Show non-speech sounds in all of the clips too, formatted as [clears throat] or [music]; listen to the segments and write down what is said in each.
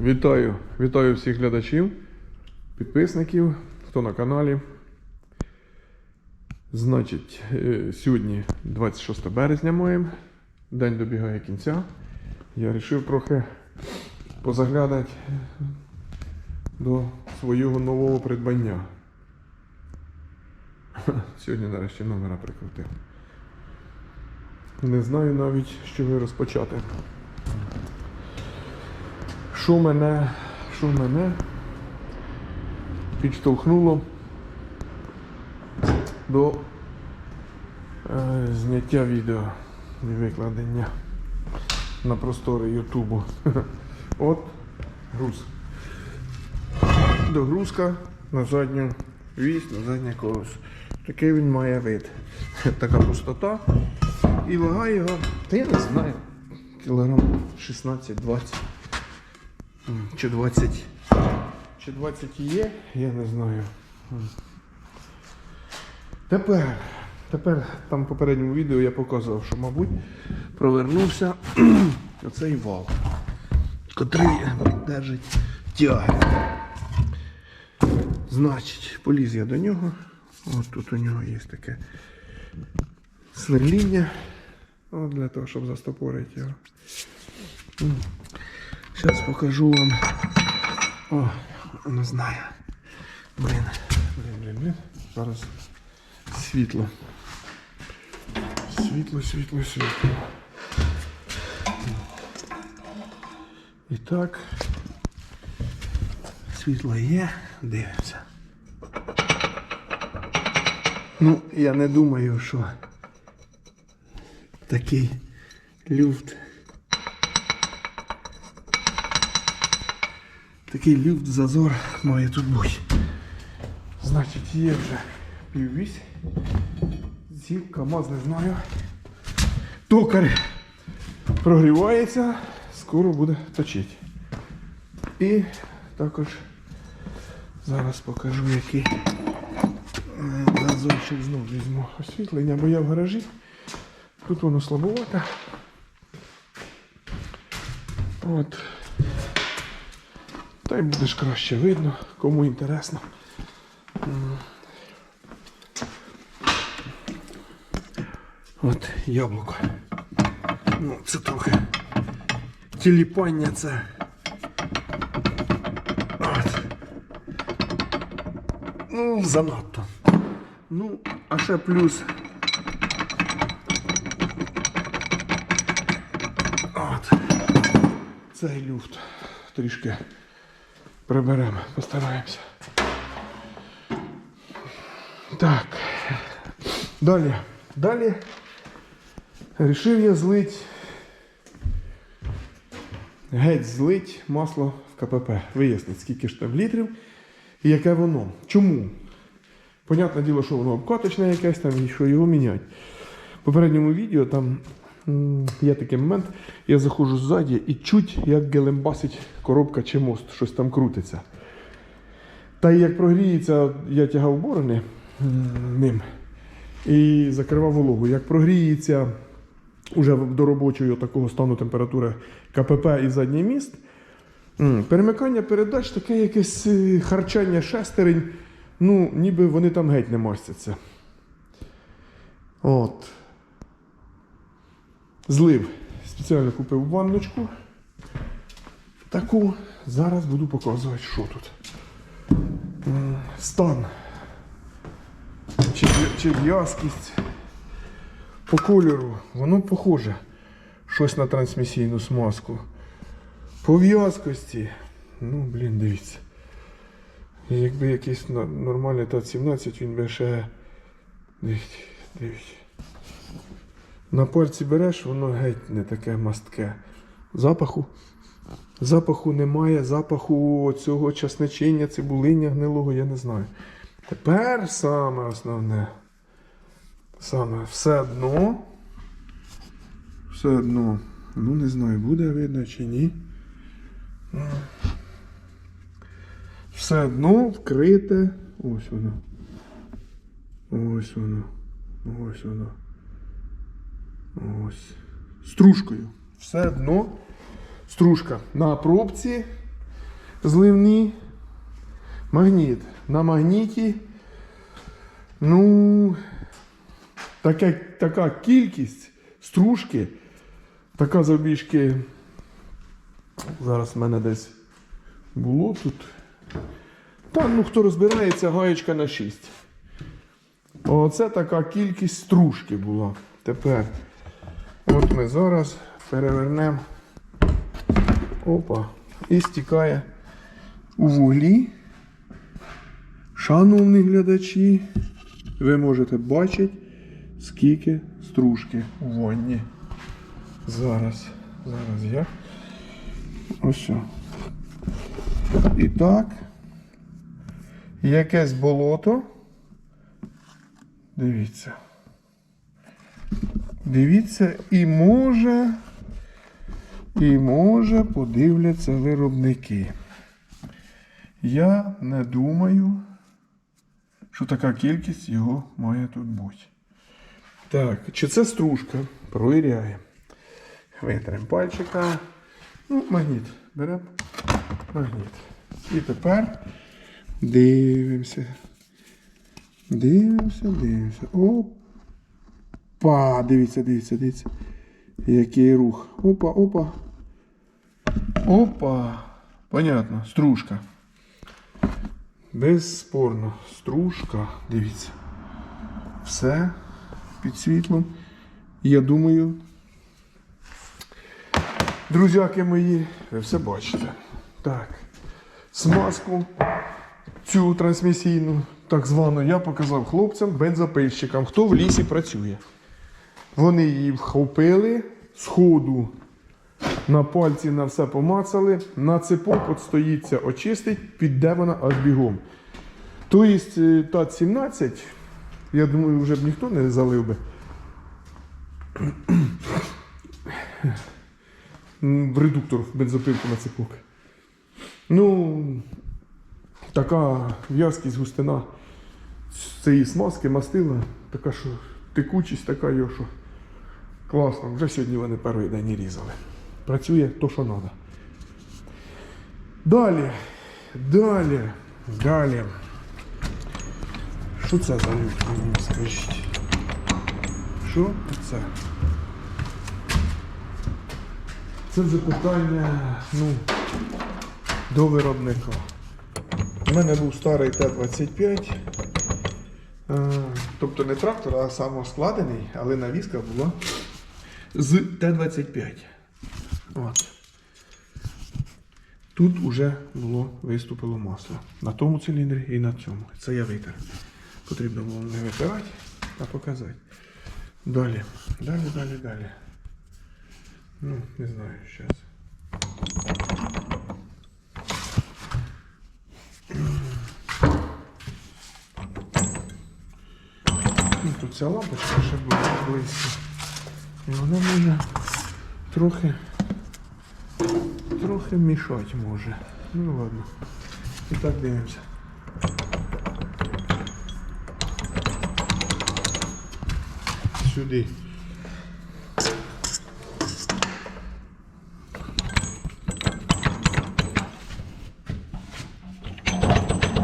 Вітаю, вітаю всіх глядачів, підписників, хто на каналі. Значить, е, сьогодні 26 березня маємо. День добігає кінця. Я вирішив трохи позаглядати до свого нового придбання. [laughs] Сьогодні нарешті номера прикрутив. Не знаю навіть, з чого розпочати. Що мене, що мене підштовхнуло до е, зняття відео і викладення на простори Ютубу. [laughs] От груз. Догрузка на задню вісь, на заднє колесо. Такий він має вид. [laughs] Така пустота. І вага його, та я не знаю, кілограм 16-20. Чи 20. Чи 20 є, я не знаю. Тепер, тепер там в попередньому відео я показував, що, мабуть, провернувся [clears throat] оцей вал, котрий держить тяги. Значить, поліз я до нього. От тут у нього є таке сверління. От для того, щоб застопорити його. Зараз покажу вам. О, не знаю. Блін. Блін, блін, блін. Зараз світло. Світло, світло, світло. І так. Світло є. Дивимося. Ну, я не думаю, що такий люфт. Такий люфт зазор має тут бути. Значить, є вже піввісь. Зів, КАМАЗ не знаю. Токар прогрівається, скоро буде точити. І також зараз покажу, який е, зазорчик знов візьму освітлення, бо я в гаражі. Тут воно слабовате. От. Та й буде ж краще видно, кому інтересно. От яблуко. Ну, це трохи тіліпання це. От. Ну, занадто. Ну, а ще плюс. От. Цей люфт трішки приберемо, постараємося. Так. Далі. Далі рішив я злить. Геть злить масло в КПП. Вияснить, скільки ж там літрів і яке воно. Чому? Понятне діло, що воно обкаточне якесь там і що його міняти. В попередньому відео там є такий момент, я заходжу ззаді і чуть як гелембасить коробка чи мост, щось там крутиться. Та як прогріється, я тягав борони ним і закривав вологу. Як прогріється уже до робочого такого стану температури КПП і задній міст, перемикання передач таке якесь е, харчання шестерень, ну, ніби вони там геть не мастяться. От. Злив. Спеціально купив ванночку. Таку. Зараз буду показувати, що тут. Стан. Чи, в'язкість. По кольору. Воно похоже. Щось на трансмісійну смазку. По в'язкості. Ну, блін, дивіться. Якби якийсь нормальний ТАТ-17, він би ще. Дивіться, дивіться. На пальці береш, воно геть не таке мастке. Запаху. Запаху немає, запаху цього часничення, цибулиння гнилого, я не знаю. Тепер саме основне. Саме все одно. Все одно. Ну, не знаю, буде видно чи ні. Все одно вкрите. Ось воно. Ось воно. Ось воно. Ось. Стружкою. Все одно стружка на пробці зливні. Магніт. На магніті. Ну, таке, така кількість стружки, така завбіжки. Зараз в мене десь було тут. Там, ну хто розбирається, гаєчка на 6. Оце така кількість стружки була. Тепер. От ми зараз перевернемо. Опа. І стікає у вуглі. Шановні глядачі, ви можете бачити, скільки стружки у ванні. Зараз. Зараз я. Ось. І так. Якесь болото. Дивіться. Дивіться, і може, і може подивляться виробники. Я не думаю, що така кількість його має тут бути. Так, чи це стружка? Провіряємо. Витримо пальчика. Ну, магніт. Беремо магніт. І тепер дивимося. Дивимося, дивимося. Опа! Дивіться, дивіться, дивіться. Який рух. Опа, опа. Опа. Понятно, стружка. Безспорно, стружка. Дивіться. Все під світлом. Я думаю, друзяки мої, ви все бачите. Так. Смазку цю трансмісійну, так звану, я показав хлопцям, бензопильщикам, хто в лісі працює. Вони її вхопили, сходу на пальці на все помацали, на цепок от стоїться, очистить, піде вона аж бігом. Тобто е, ТАТ-17, я думаю, вже б ніхто не залив би. В редуктор бензопилку на цепок. Ну, така в'язкість густина цієї смазки мастила, така, що текучість така, його, що класно. Вже сьогодні вони перший день різали. Працює то, що треба. Далі. Далі. Далі. Що це за люк, скажіть? Що це? Це вже питання, ну, до виробника. У мене був старий Т-25. Е, Тобто не трактор, а самоскладений, але навіска була з Т-25. От. Тут вже було виступило масло. На тому циліндрі і на цьому. Це я витер. Потрібно було не витирати, а показати. Далі. Далі, далі, далі. Ну, не знаю, зараз. Ну, тут ця лампочка ще буде близько. І вона може трохи трохи мішати може. Ну ладно. І так дивимося. Сюди.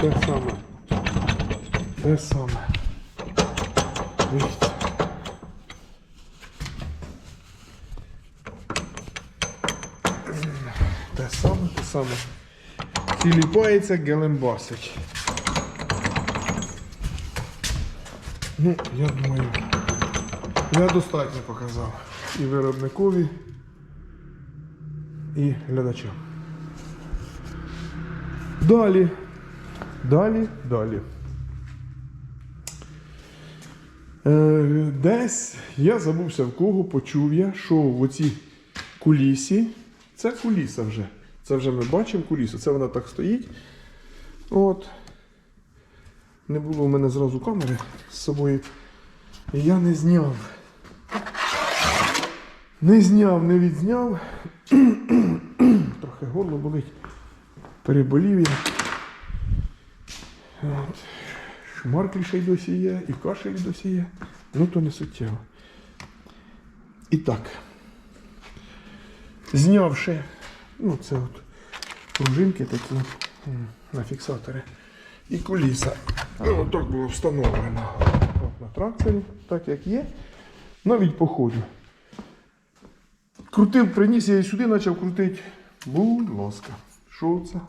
Те саме. Те саме. Дивіться. Те те саме. Гелембасить. Ну, я думаю, я достатньо показав і виробникові, і глядачам. Далі. Далі, далі. Е, десь я забувся в кого, почув я, що в оцій кулісі, це куліса вже. Це вже ми бачимо кулісу. Це вона так стоїть. От. Не було в мене зразу камери з собою. І я не зняв. Не зняв, не відзняв. [clears throat] Трохи горло болить. Переболів я. От. Шмарклі ще й досі є, і кашель досі є. Ну то не суттєво. І так. Знявши, ну це от пружинки такі на фіксатори. І куліса. Ну, отак було встановлено От на тракторі, так як є. Навіть по ходу. Крутив, приніс, я і сюди почав крутити. Будь ласка. Що це?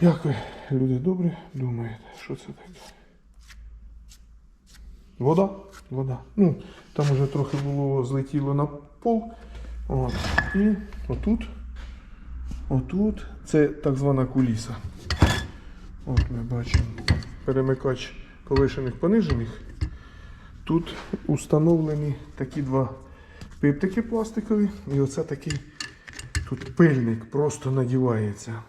Як ви, люди добрі, думаєте, що це таке? Вода? Вода. Ну, там уже трохи було злетіло на пол. От. І отут. Отут. Це так звана куліса. От ми бачимо перемикач повишених понижених. Тут установлені такі два пиптики пластикові. І оце такий тут пильник просто надівається.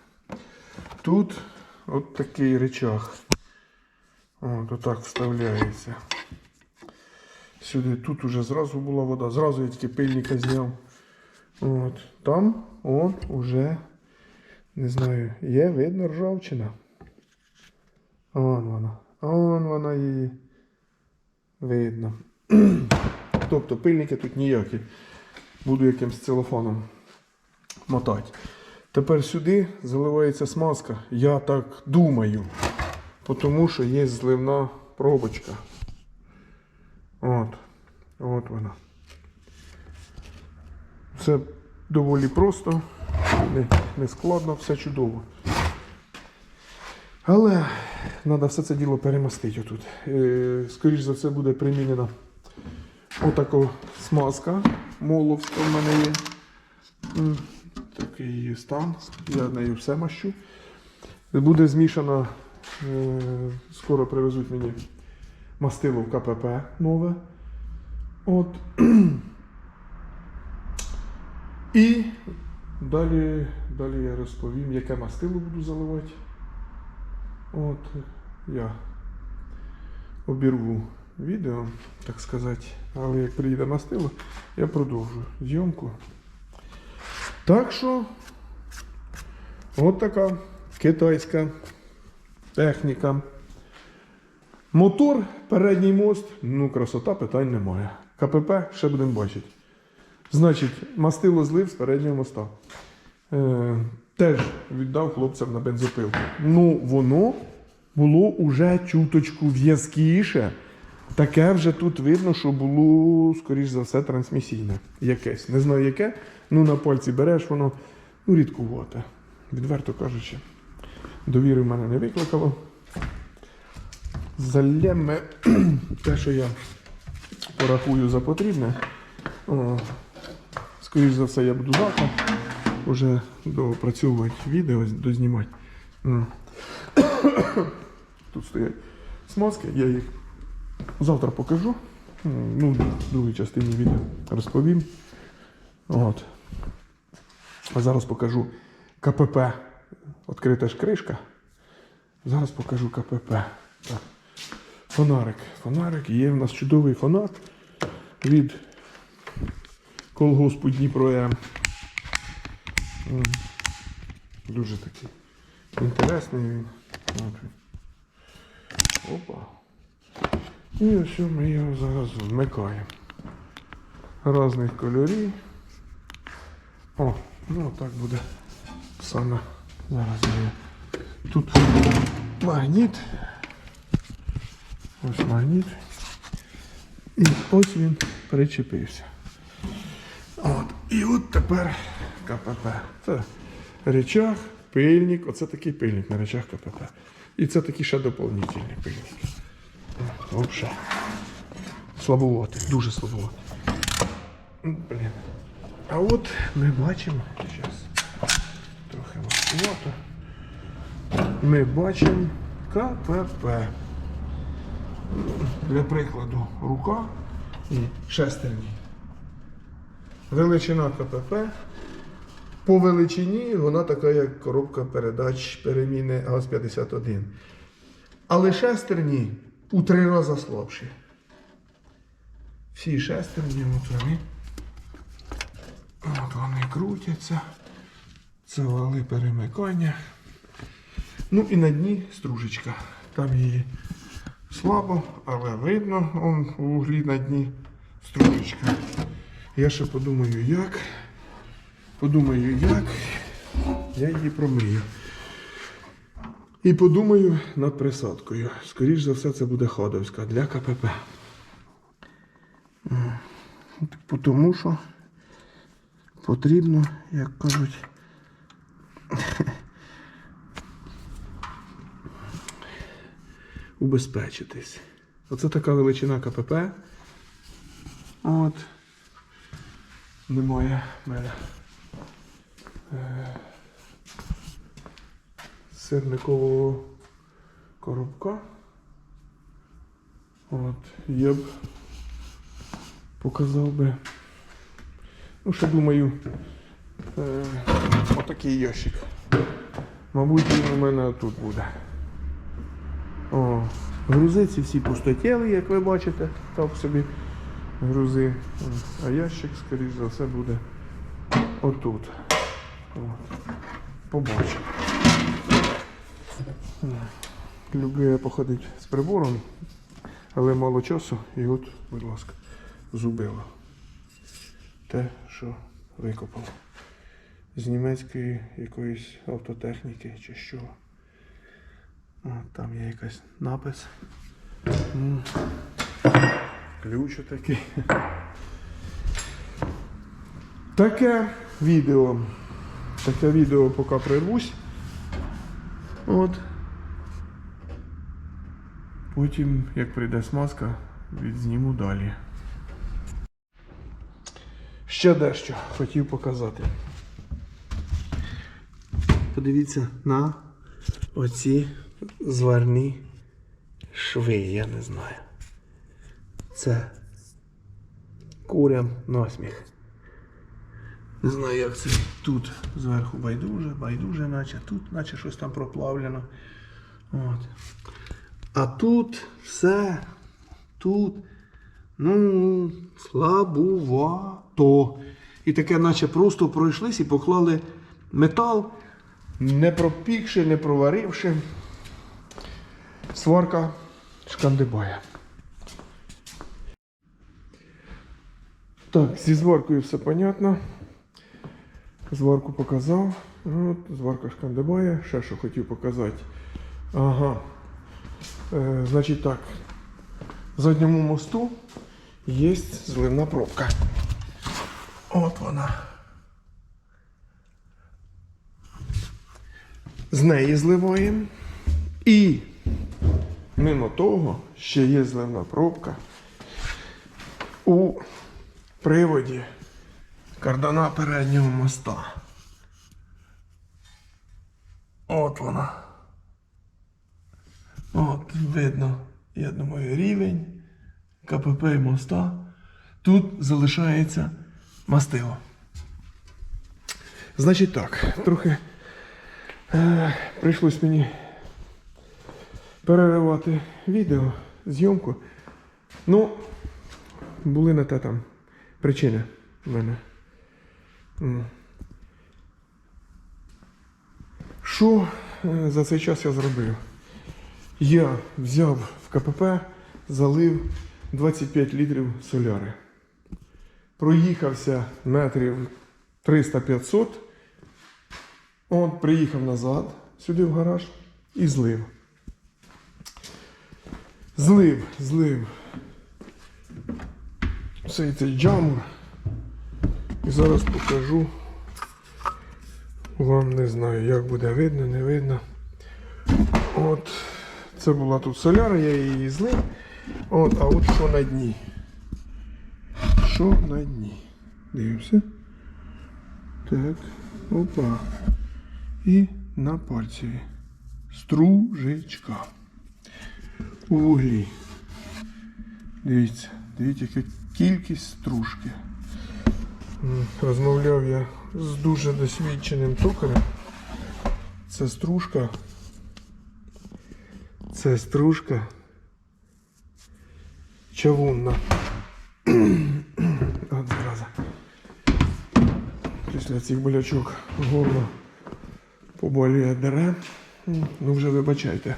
Тут от такий речах. От отак вставляється. Сюди тут уже зразу була вода. Зразу я тільки пильника зняв. От. Там он уже, не знаю, є видно ржавчина. Он вона. Он вона її. Видно. [clears throat] тобто пильники тут ніякі. Буду якимсь целофаном мотати. Тепер сюди заливається смазка. Я так думаю. Тому що є зливна пробочка. От. От вона. Все доволі просто, не, не складно, все чудово. Але треба все це діло перемастити отут. Е, скоріш за все буде примінена отака смазка моловська в мене є. Такий її стан. Я нею все мащу. Буде змішана, е, скоро привезуть мені мастило в КПП нове. От. [clears throat] І далі, далі я розповім, яке мастило буду заливати. От я обірву відео, так сказати. Але як приїде мастило, я продовжу зйомку. Так що, от така китайська техніка. Мотор, передній мост, ну красота, питань немає. КПП ще будемо бачити. Значить, мастило злив з переднього моста. Е, теж віддав хлопцям на бензопилку. Ну, воно було уже чуточку в'язкіше. Таке вже тут видно, що було, скоріш за все, трансмісійне. Якесь. Не знаю яке. Ну, на пальці береш, воно ну, рідкувате. Відверто кажучи, довіри в мене не викликало. Залємо [clears throat] те, що я порахую за потрібне. О, скоріш за все, я буду завтра вже допрацьовувати відео, дознімати. [coughs] Тут стоять смазки, я їх завтра покажу. Ну, в другій частині відео розповім. От. А зараз покажу КПП. Відкрита ж кришка. Зараз покажу КПП. Так. Фонарик. Фонарик. Є в нас чудовий фонар від колгоспу Дніпро. Дуже такий інтересний. Він. Опа. І ось ми його зараз вмикаємо. Разних кольорів. О, ну так буде саме зараз є. Тут магніт. Ось магніт. І ось він причепився. От. І от тепер КПП. Це речах, пильник. Оце такий пильник на речах КПП. І це такі ще доповнительні пильники. Взагалі. Слабоватий, дуже слабоватий. Блін. А от ми бачимо, зараз трохи важкувато. Ми бачимо КПП. Для прикладу, рука і шестерні. Величина КПП. По величині вона така, як коробка передач переміни ГАЗ-51. Але шестерні у три рази слабші. Всі шестерні, от вони. От вони крутяться. Це вали перемикання. Ну і на дні стружечка. Там її слабо, але видно, он у углі на дні стружечка. Я ще подумаю, як. Подумаю, як. Я її промию. І подумаю над присадкою. Скоріш за все, це буде ходовська для КПП. Тому що потрібно, як кажуть, убезпечитись. Оце така величина КПП. От. Немає в мене. е, Сирникового коробка. От. Я б показав би. Ну, ще думаю, е, отакий ящик. Мабуть, він у мене тут буде. О, грузиці всі пустотіли, як ви бачите, так собі грузи. А ящик, скоріш за все, буде отут. От. Побачимо. Люблю я походити з прибором, але мало часу, і от, будь ласка, зубило. Те, що викопав. З німецької якоїсь автотехніки чи що. От, там є якийсь напис. Ключ такий. Таке відео. Таке відео поки прервусь. От. Потім, як прийде смазка, відзніму далі. Ще дещо хотів показати. Подивіться на оці зварні шви, я не знаю. Це курям насміх. Не знаю, як це тут зверху байдуже, байдуже, наче тут, наче щось там проплавлено. От. А тут все, тут, ну, слабувато. І таке, наче просто пройшлись і поклали метал, не пропікши, не проваривши. Сварка шкандибає. Так, зі зваркою все понятно. Зварку показав. От, зварка шкандибає. Ще що хотів показати. Ага. Е, значить так. В задньому мосту є зливна пробка. От вона. З неї зливаємо. І мимо того ще є зливна пробка у приводі кардана переднього моста. От вона. От, видно, я думаю, рівень КПП і моста. Тут залишається мастило. Значить так, трохи е, прийшлось мені переривати відео, зйомку. Ну, були на те там причини в мене. Що е, за цей час я зробив? Я взяв в КПП, залив 25 літрів соляри. Проїхався метрів 300-500. От, приїхав назад сюди в гараж і злив. Злив, злив. Цей цей джамур. І зараз покажу. Вам не знаю, як буде видно, не видно. От. Це була тут соляра, я її злив. От, а от що на дні. Що на дні? Дивимося. Так. Опа. І на пальці. Стружечка. У. Дивіться, дивіться, яка кількість стружки. Розмовляв я з дуже досвідченим токарем. Це стружка. Це стружка. Чавунна. [clears throat] От зараза. Після цих болячок горло поболює дере. Ну вже вибачайте.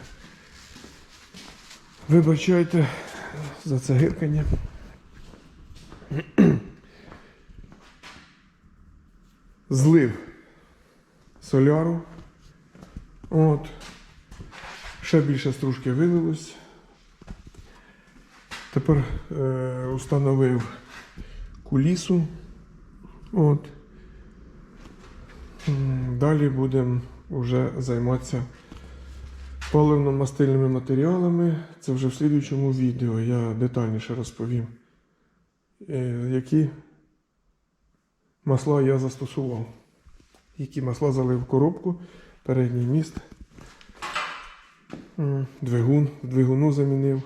Вибачайте за це гиркання. злив соляру. От. Ще більше стружки вилилось. Тепер е, установив кулісу. От. Далі будемо вже займатися паливно-мастильними матеріалами. Це вже в слідуючому відео я детальніше розповім, е, які масла я застосував. Які масла залив в коробку, передній міст, двигун, двигуну замінив.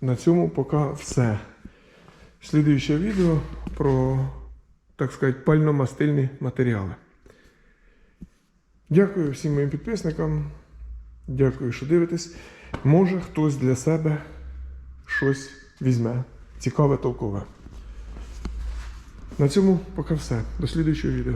На цьому поки все. Слідуюче відео про, так сказати, пально-мастильні матеріали. Дякую всім моїм підписникам. Дякую, що дивитесь. Може хтось для себе щось візьме. Цікаве, толкове. На цьому поки все. До слідуючого відео.